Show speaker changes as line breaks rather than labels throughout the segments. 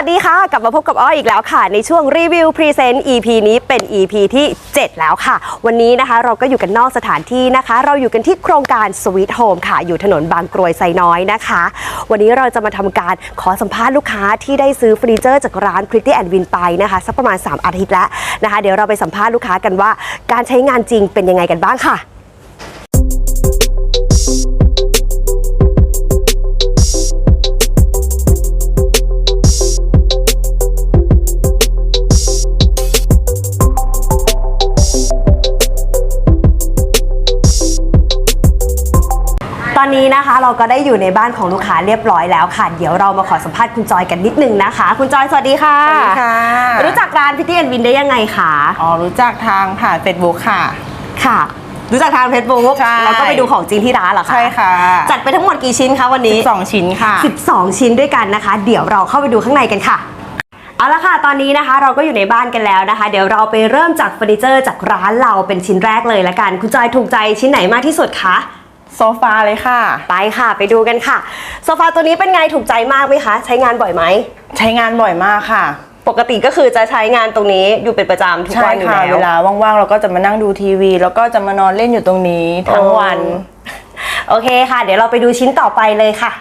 วัสดีค่ะ กลับมาพบกับอ้อยอีกแล้วค่ะ ในช่วงรีวิวพรีเซนต์ EP นี้เป็น EP ที่ 7 แล้วค่ะ วันนี้นะคะเราก็อยู่กันนอกสถานที่นะคะ เราอยู่กันที่โครงการ Sweet Home ค่ะ อยู่ถนนบางกรวยไซน้อยนะคะ วันนี้เราจะมาทำการขอสัมภาษณ์ลูกค้าที่ได้ซื้อเฟอร์นิเจอร์จากร้าน Pretty and Win ไปนะคะสักประมาณ 3 อาทิตย์แล้วนะคะ เดี๋ยวเราไปสัมภาษณ์ลูกค้ากันว่า การใช้งานจริงเป็นยังไงกันบ้างค่ะ นนี้นะคะ เราก็ได้อยู่ในบ้านของลูกค้าเรียบร้อยแล้วค่ะ เดี๋ยวเรามาขอสัมภาษณ์คุณจอยกันนิดนึงนะคะ คุณจอยสวัสดีค่ะ
สวัสดีค่ะ
รู้จักร้านพิตตี้แอนวินได้ยังไงคะ
อ๋อรู้จักทางผ่าน Facebook ค่ะ
ค่ะ รู้จักทางเฟซบุ๊ก
ใช่
แล้วก็ไปดูของจริงที่ร้านเหรอคะ
ใช่ค่ะ
จัดไปทั้งหมดกี่ชิ้นคะวันนี้
12ชิ้นค่ะ
12 ชิ้นด้วยกันนะคะ เดี๋ยวเราเข้าไปดูข้างในกันค่ะ เอาละค่ะ ตอนนี้นะคะ เราก็อยู่ในบ้านกันแล้วนะคะ เดี๋ยวเราไปเริ่มจากเฟอร์นิเจอร์จากร้านเราเป็นชิ้นแรกเลยละกัน คุณจอยถูกใจชิ้นไหนมากที่สุดคะ
โซฟาเลยค่ะ
ไปค่ะ ไปดูกันค่ะ โซฟาตัวนี้เป็นไงถูกใจมากไหมคะ ใช้งานบ่อยไหม
ใช้งานบ่อยมากค่ะ
ปกติก็คือจะใช้งานตรงนี้อยู่เป็นประจำทุก
ใช่
วันอยู่
ค่ะ
แล้ว
เวลาว่างๆเราก็จะมานั่งดูทีวี แล้วก็จะมานอนเล่นอยู่ตรงนี้ทั้งวัน
โอเคค่ะ เดี๋ยวเราไปดูชิ้นต่อไปเลยค่ะ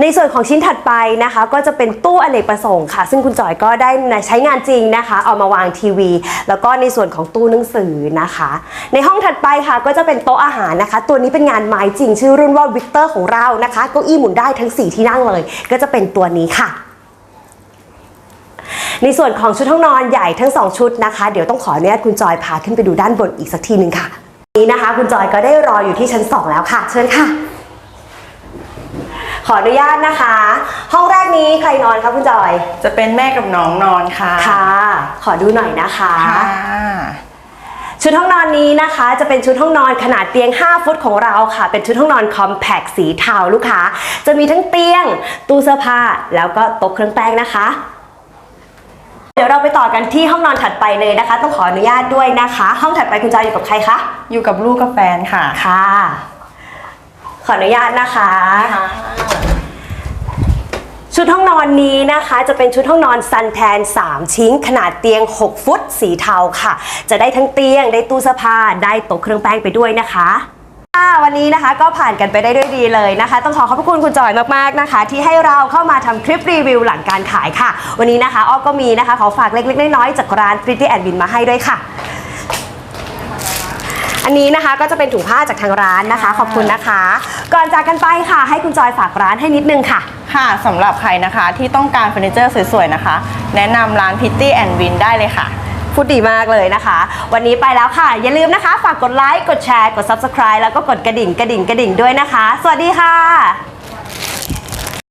ในส่วนของชิ้นถัดไปนะคะ ก็จะเป็นตู้อเนกประสงค์ค่ะ ซึ่งคุณจอยก็ได้ใช้งานจริงนะคะเอามาวางทีวี แล้วก็ในส่วนของตู้หนังสือนะคะ ในห้องถัดไปค่ะก็จะเป็นโต๊ะอาหารนะคะ ตัวนี้เป็นงานไม้จริง ชื่อรุ่นว่าวิกเตอร์ของเรานะคะเก้าอี้หมุนได้ทั้ง 4 ที่นั่งเลย ก็จะเป็นตัวนี้ค่ะในส่วนของชุดห้องนอนใหญ่ทั้ง 2 ชุดนะคะ เดี๋ยวต้องขออนุญาตคุณจอยพาขึ้นไปดูด้านบนอีกสักทีหนึ่งค่ะ นี้นะคะ คุณจอยก็ได้รออยู่ที่ชั้น 2 แล้วค่ะ เชิญค่ะ ขออนุญาตนะคะ ห้องแรกนี้ใครนอนคะคุณจอย
จะเป็นแม่กับน้องนอนค่ะ
ค่ะ ขอดูหน่อยนะคะ
ค่ะ
ชุดห้องนอนนี้นะคะจะเป็นชุดห้องนอนขนาดเตียง 5 ฟุตของเราค่ะ เป็นชุดห้องนอนคอมแพคสีเทาลูกค้า จะมีทั้งเตียง ตู้เสื้อผ้า แล้วก็โต๊ะเครื่องแป้งนะคะ เดี๋ยวเราไปต่อกันที่ห้องนอนถัดไปเลยนะคะ ต้องขออนุญาตด้วยนะคะ ห้องถัดไปคุณจอยอยู่กับใครคะ
อยู่กับลูกกับแฟนค่ะ
ค่ะ ขออนุญาตนะคะ ชุดห้องนอนนี้นะคะจะเป็นชุดห้องนอนซันแทน 3 ชิ้น ขนาดเตียง 6 ฟุต สีเทาค่ะ จะได้ทั้งเตียง ได้ตู้เสื้อผ้า ได้โต๊ะเครื่องแป้งไปด้วยนะคะค่ะวันนี้นะคะก็ผ่านกันไปได้ด้วยดีเลยนะคะ ต้องขอขอบพระคุณคุณจอยมากๆนะคะ ที่ให้เราเข้ามาทำคลิปรีวิวหลังการขายค่ะ วันนี้นะคะอ้อก็มีนะคะขอฝากเล็กๆน้อยๆจากร้าน Pretty and Win มาให้ด้วยค่ะ อันนี้นะคะก็จะเป็นถุงผ้าจากทางร้านนะคะ ขอบคุณนะคะ ก่อนจากกันไปค่ะ ให้คุณจอยฝากร้านให้นิดนึงค่ะ
ค่ะสำหรับใครนะคะที่ต้องการเฟอร์นิเจอร์สวยๆนะคะ แนะนำร้าน Pitty and Win ได้เลยค่ะ
พูดดีมากเลยนะคะ วันนี้ไปแล้วค่ะ อย่าลืมนะคะ ฝากกดไลค์ กดแชร์ กด Subscribe แล้วก็กดกระดิ่งกระดิ่งกระดิ่งด้วยนะคะ สวัสดีค่ะ